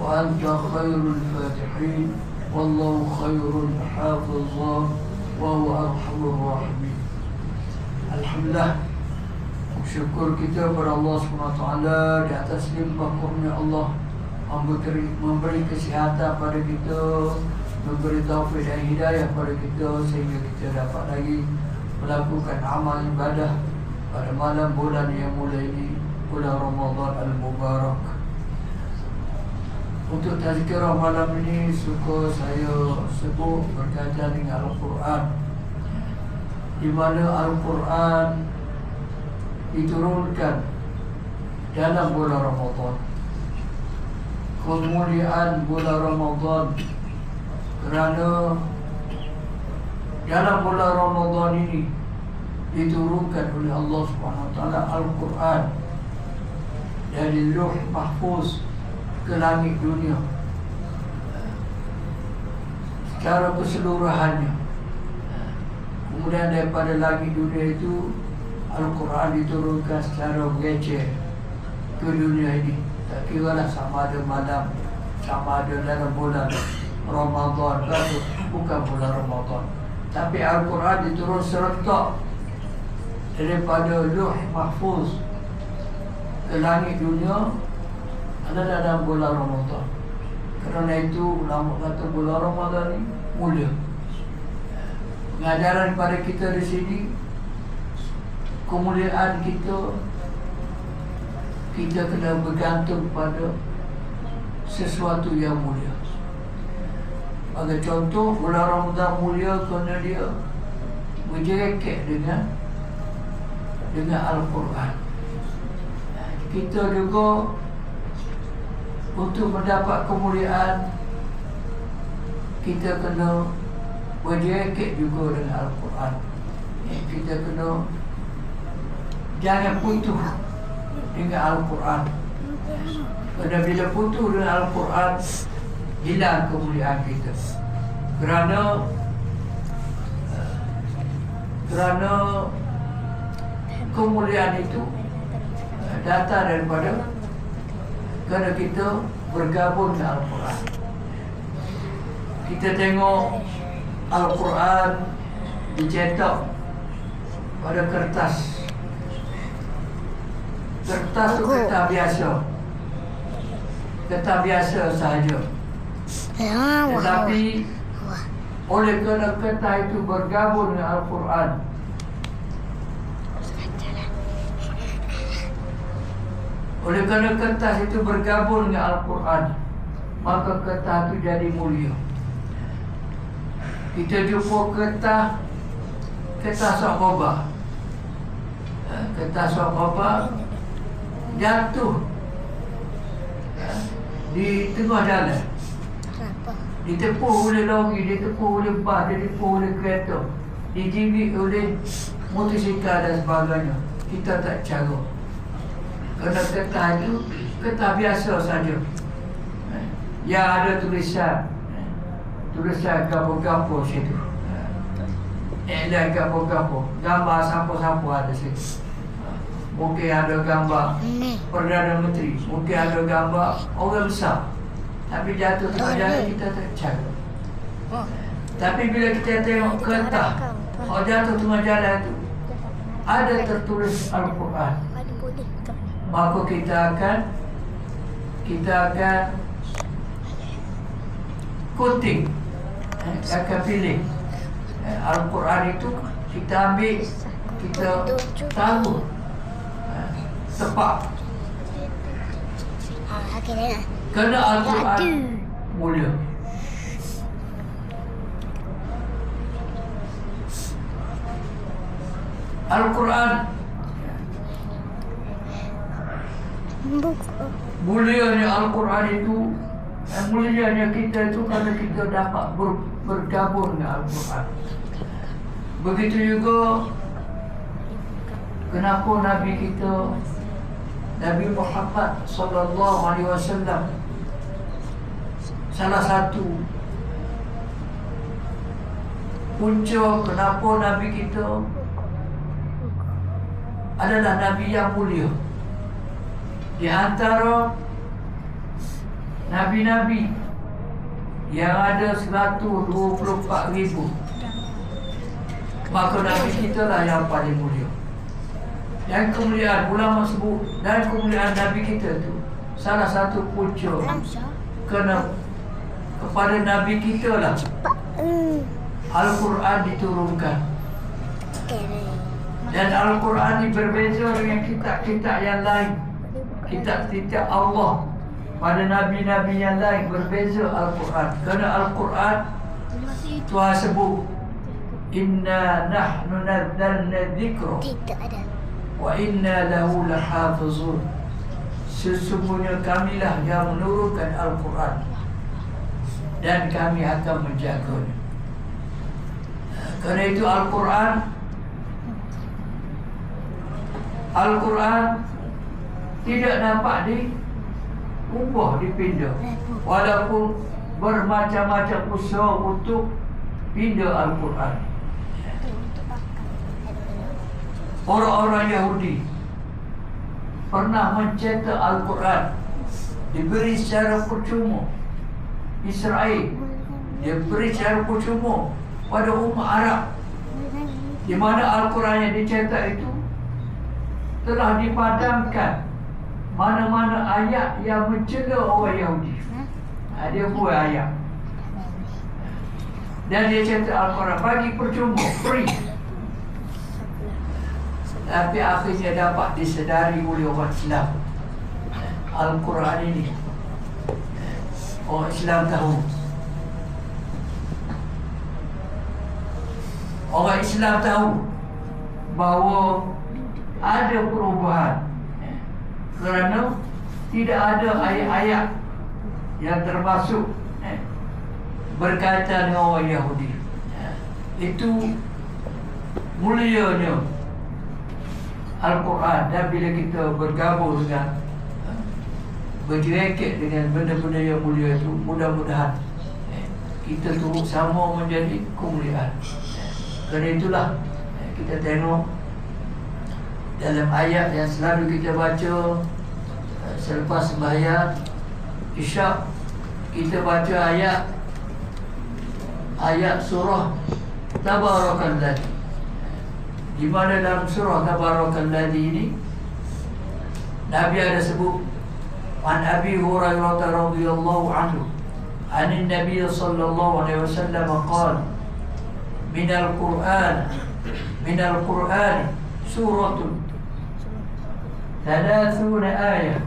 وأنت خير الفاتحين والله خير الحافظا وهو أرحم الراحمين الحمد لله Syukur kita kepada Allah SWT di atas limpah kurnia Allah memberi, memberi kesihatan pada kita memberi taufik dan hidayah pada kita sehingga kita dapat lagi melakukan amal ibadah pada malam bulan yang mulai ini bulan Ramadan Al-Mubarak untuk tazkirah malam ini suka saya sebut berkaitan dengan Al-Quran. Di mana Al-Quran diturunkan dalam bulan Ramadan. Kemuliaan bulan Ramadan. Kerana dalam bulan Ramadan ini diturunkan oleh Allah Subhanahu taala Al-Quran. Dari Lauh Mahfuz ke langit dunia. Secara keseluruhannya. Kemudian daripada langit dunia itu Al-Quran diturunkan secara gece ke dunia ini. Tak kira lah sama ada malam sama ada dalam bulan Ramadan atau bukan bulan Ramadan. Tapi Al-Quran diturun serentak daripada Luh Mahfuz ke langit dunia adalah dalam bulan Ramadan. Kerana itu ulama kata bulan Ramadan ini mulia. Pengajaran kepada kita di sini kemuliaan kita kita kena bergantung pada sesuatu yang mulia. Bagi contoh bulan Ramadan mulia kerana dia berjerekek dengan dengan Al-Quran. Kita juga untuk mendapat kemuliaan kita kena berjekit juga dengan Al-Quran. Kita kena jangan putus dengan Al-Quran. Kerana bila putus dengan Al-Quran hilang kemuliaan kita. Kerana kerana kemuliaan itu datang daripada kerana kita bergabung dengan Al-Quran. Kita tengok Al-Quran dicetak pada kertas. Kertas itu kertas biasa. Kertas biasa sahaja. Tetapi oleh kerana kertas itu bergabung dengan Al-Quran, Oleh kerana kertas itu bergabung dengan Al-Quran Maka kertas itu jadi mulia. Kita jumpa kertas Kertas Sokobah Kertas Sokobah Jatuh Di tengah jalan. Ditepuh oleh lori, ditepuh oleh bas, ditepuh oleh kereta Dijibik oleh motosikal dan sebagainya. Kita tak cara kerana kertas itu kertas biasa saja. Yang ada tulisan tulisan gapo-gapo situ. Eh, dan gapo-gapo. Gambar siapa-siapa ada situ. Mungkin ada gambar Perdana Menteri. Mungkin ada gambar orang besar. Tapi jatuh tengah jalan kita tak cakap. Tapi bila kita tengok kertas, orang jatuh tengah jalan itu, ada tertulis Al-Quran maka kita akan kita akan kunting eh, akan pilih. Eh, Al-Quran itu kita ambil kita tahu eh, tepat. Kerana Al-Quran mulia. Al-Quran mulianya Al-Quran itu Yang mulianya kita itu kerana kita dapat ber, bergabung dengan Al-Quran. Begitu juga kenapa Nabi kita Nabi Muhammad sallallahu alaihi wasallam salah satu punca kenapa Nabi kita adalah Nabi yang mulia. Di antara Nabi-Nabi yang ada 124 ribu. Maka Nabi kita lah yang paling mulia. Dan kemuliaan ulama sebut Dan kemuliaan Nabi kita tu Salah satu punca Kena kepada Nabi kita lah. Al-Quran diturunkan. Dan Al-Quran ini berbeza dengan kitab-kitab yang lain Kitab-kitab Allah. Pada Nabi-Nabi yang lain berbeza Al-Quran. Kerana Al-Quran Tuhan sebut Inna nahnu nadzalna dhikra Wa inna lahu lahafizun. Sesungguhnya kamilah yang menurunkan Al-Quran. Dan kami akan menjaganya. Kerana itu Al-Quran Al-Quran Tidak dapat di ubah dipindah walaupun bermacam-macam usaha untuk pindah Al-Quran. Orang-orang Yahudi pernah mencetak Al-Quran diberi secara percuma. Israel diberi secara percuma pada umat Arab. Di mana Al-Quran yang dicetak itu telah dipadamkan mana-mana ayat yang mencela orang Yahudi. Ha, dia buat ayat. Dan dia cetak Al-Quran bagi percuma, free. Tapi akhirnya dapat disedari oleh orang Islam. Al-Quran ini. Orang Islam tahu. Orang Islam tahu bahawa ada perubahan kerana tidak ada ayat-ayat yang termasuk eh, berkaitan dengan orang Yahudi. Eh, itu mulianya Al-Quran dan bila kita bergabung dengan eh, berjerekit dengan benda-benda yang mulia itu mudah-mudahan eh, kita turut sama menjadi kemuliaan. Eh, kerana itulah kita tengok dalam ayat yang selalu kita baca eh, selepas sembahyang isyak kita baca ayat ayat surah tabarakallazi di mana dalam surah tabarakallazi ini Nabi ada sebut an abi hurairah radhiyallahu anhu an nabi sallallahu alaihi wasallam qala min al-quran min al-quran سورة ثلاثون آية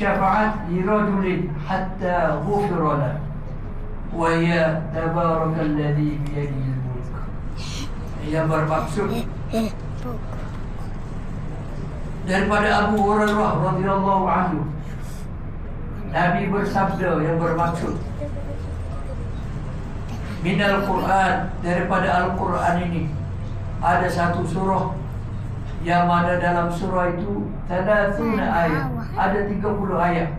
شفعت لرجل حتى غفر له وهي تبارك الذي بيده الملك yang bermaksud daripada Abu Hurairah radhiyallahu anhu Nabi bersabda yang bermaksud Minal Quran daripada Al-Quran ini ada satu surah yang mana dalam surah itu Tadatuna ayat Ada 30 ayat.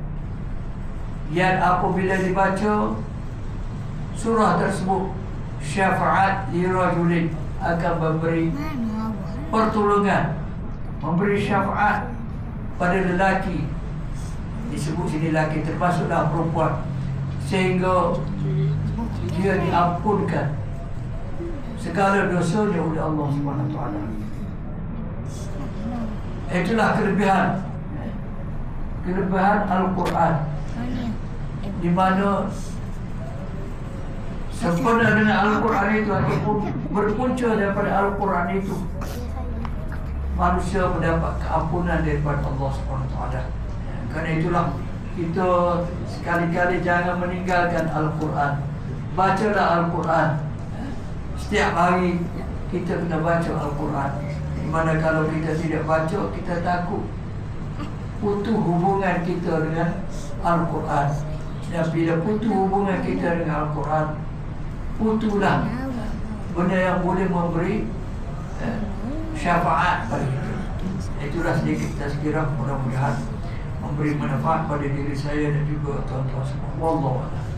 Yang apabila dibaca Surah tersebut Syafaat li rajulin Akan memberi Pertolongan Memberi syafaat Pada lelaki. Disebut sini lelaki Termasuklah perempuan. Sehingga Dia diampunkan Segala dosanya oleh Allah SWT Itulah kelebihan. Kelebihan Al-Quran. Di mana Sempurna dengan Al-Quran itu Ataupun berpunca daripada Al-Quran itu Manusia mendapat keampunan daripada Allah SWT Kerana itulah Kita sekali-kali jangan meninggalkan Al-Quran. Bacalah Al-Quran Setiap hari kita kena baca Al-Quran. Mana kalau kita tidak baca kita takut putus hubungan kita dengan Al-Quran. Dan bila putus hubungan kita dengan Al-Quran Putulah benda yang boleh memberi eh, syafaat pada kita. Itulah sedikit tazkirah mudah-mudahan Memberi manfaat pada diri saya dan juga tuan-tuan semua. Wallahualam